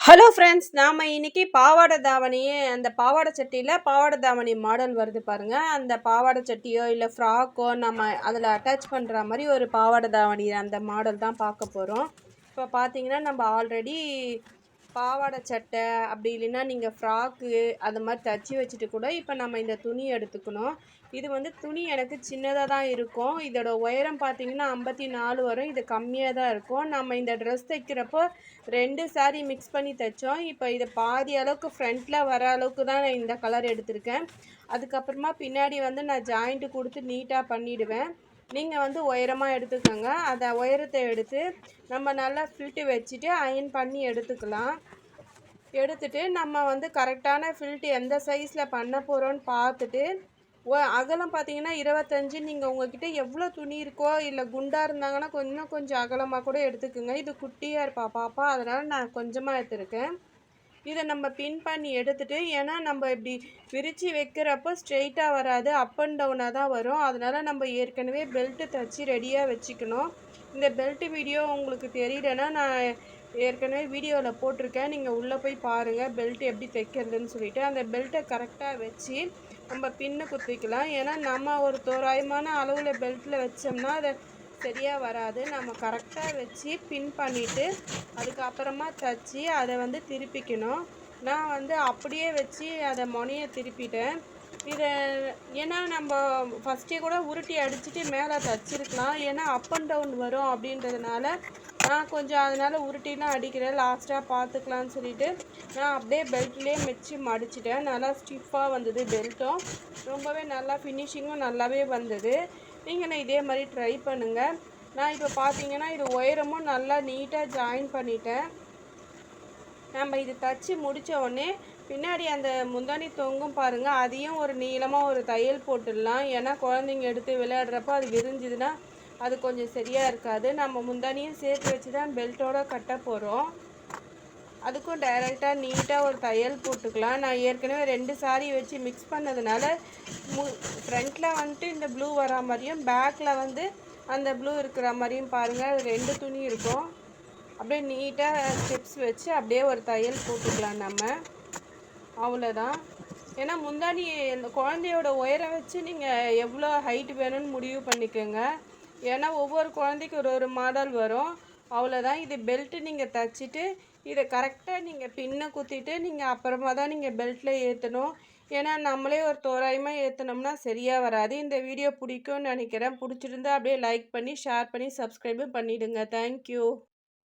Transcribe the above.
Hello friends நாம் இன்னைக்கு பாவாடை தாவணியே அந்த பாவாடை சட்டியில் பாவாடை தாவணி மாடல் வருது பாருங்கள் அந்த பாவாடை சட்டியோ இல்லை ஃப்ராக்கோ நம்ம அதில் அட்டாச் பண்ணுற மாதிரி ஒரு பாவாடை தாவணி அந்த மாடல் தான் பார்க்க போகிறோம் இப்போ பார்த்தீங்கன்னா நம்ம ஆல்ரெடி பாவாடை சட்டை அப்படி இல்லைன்னா நீங்கள் ஃப்ராக்கு அது மாதிரி தச்சு வச்சுட்டு கூட இப்போ நம்ம இந்த துணி எடுத்துக்கணும். இது வந்து துணி எனக்கு சின்னதாக தான் இருக்கும். இதோட உயரம் பார்த்தீங்கன்னா ஐம்பத்தி நாலு வரும். இது கம்மியாக தான் இருக்கும். நம்ம இந்த ட்ரெஸ் தைக்கிறப்போ ரெண்டு சாரீ மிக்ஸ் பண்ணி தைச்சோம். இப்போ இதை பாதி அளவுக்கு ஃப்ரண்ட்டில் வர அளவுக்கு தான் நான் இந்த கலர் எடுத்திருக்கேன். அதுக்கப்புறமா பின்னாடி வந்து நான் ஜாயிண்ட்டு கொடுத்து நீட்டாக பண்ணிவிடுவேன் நீங்கள் வந்து உயரமாக எடுத்துக்கோங்க. அதை உயரத்தை எடுத்து நம்ம நல்லா ஃபில்ட்டு வச்சுட்டு அயன் பண்ணி எடுத்துக்கலாம். எடுத்துட்டு நம்ம வந்து கரெக்டான ஃபில்ட்டு எந்த சைஸில் பண்ண போகிறோன்னு பார்த்துட்டு அகலம் பார்த்தீங்கன்னா இருபத்தஞ்சி. நீங்கள் உங்ககிட்ட எவ்வளோ துணி இருக்கோ இல்லை குண்டாக இருந்தாங்கன்னா கொஞ்சம் கொஞ்சம் அகலமாக கூட எடுத்துக்கோங்க. இது குட்டியாக இருப்பா பாப்பா. அதனால் நான் கொஞ்சமாக எடுத்துருக்கேன். இதை நம்ம பின் பண்ணி எடுத்துட்டு ஏன்னா நம்ம இப்படி விரித்து வைக்கிறப்போ ஸ்ட்ரெயிட்டாக வராது அப் அண்ட் டவுனாக தான் வரும். அதனால் நம்ம ஏற்கனவே பெல்ட்டு தைச்சி ரெடியாக வச்சுக்கணும். இந்த பெல்ட்டு வீடியோ உங்களுக்கு தெரியலன்னா நான் ஏற்கனவே வீடியோவில் போட்டிருக்கேன். நீங்கள் உள்ளே போய் பாருங்கள் பெல்ட் எப்படி தைக்கிறதுன்னு சொல்லிட்டு. அந்த பெல்ட்டை கரெக்டாக வச்சு நம்ம பின்னு குத்திக்கலாம். ஏன்னா நம்ம ஒரு தோராயமான அளவில் பெல்ட்டில் வச்சோம்னா அதை சரியாக வராது. நம்ம கரெக்டாக வச்சு பின் பண்ணிவிட்டு அதுக்கப்புறமா தைச்சி அதை வந்து திருப்பிக்கணும். நான் வந்து அப்படியே வச்சு அதை முனையை திருப்பிட்டேன். இதை ஏன்னா நம்ம ஃபஸ்ட்டே கூட உருட்டி அடிச்சுட்டு மேலே தச்சிருக்கலாம். ஏன்னா அப் அண்ட் டவுன் வரும் அப்படின்றதுனால நான் கொஞ்சம் அதனால் உருட்டிலாம் அடிக்கிறேன். லாஸ்ட்டாக பார்த்துக்கலான்னு சொல்லிட்டு நான் அப்படியே பெல்ட்லேயே மெச்சு மடிச்சிட்டேன். நல்லா ஸ்டிஃபாக வந்தது பெல்ட்டும் ரொம்பவே நல்லா ஃபினிஷிங்கும் நல்லாவே வந்தது. நீங்களும் இதே மாதிரி ட்ரை பண்ணுங்கள் நான் இப்போ பார்த்தீங்கன்னா இது உயரமும் நல்லா நீட்டாக ஜாயின் பண்ணிட்டேன். நம்ம இது தச்சு முடித்த உடனே பின்னாடி அந்த முந்தானி தொங்கும் பாருங்கள் அதையும் ஒரு நீளமாக ஒரு தையல் போட்டுடலாம். ஏன்னா குழந்தைங்க எடுத்து விளையாடுறப்போ அது விரிஞ்சுதுன்னா அது கொஞ்சம் சரியாக இருக்காது. நம்ம முந்தானியும் சேர்த்து வச்சு தான் பெல்ட்டோட கட்ட போகிறோம் அதுக்கும் டைரெக்டாக நீட்டாக ஒரு தையல் போட்டுக்கலாம். நான் ஏற்கனவே ரெண்டு சாரீ வச்சு மிக்ஸ் பண்ணதுனால மு ஃப்ரண்ட்டில் வந்துட்டு இந்த ப்ளூ வரா மாதிரியும் பேக்கில் வந்து அந்த ப்ளூ இருக்கிற மாதிரியும் பாருங்கள் ரெண்டு துணி இருக்கும். அப்படியே நீட்டாக ஸ்டெப்ஸ் வச்சு அப்படியே ஒரு தையல் போட்டுக்கலாம் நம்ம. அவ்வளோதான் ஏன்னா முந்தானி இந்த குழந்தையோட உயரம் வச்சு நீங்கள் எவ்வளோ ஹைட் வேணும்னு முடிவு பண்ணிக்கோங்க. ஏன்னா ஒவ்வொரு குழந்தைக்கு ஒரு ஒரு மாடல் வரும். அவ்வளோதான் இது பெல்ட்டு நீங்கள் தைச்சிட்டு இதை கரெக்டாக நீங்கள் பின்னை குத்திட்டு நீங்கள் அப்புறமா தான் நீங்கள் பெல்ட்டில் ஏற்றணும் ஏன்னா நம்மளே ஒரு தோராயமாக ஏற்றினோம்னா சரியாக வராது. இந்த வீடியோ பிடிக்கும்னு நினைக்கிறேன். பிடிச்சிருந்தா அப்படியே லைக் பண்ணி ஷேர் பண்ணி சப்ஸ்கிரைபும் பண்ணிவிடுங்க தேங்க்யூ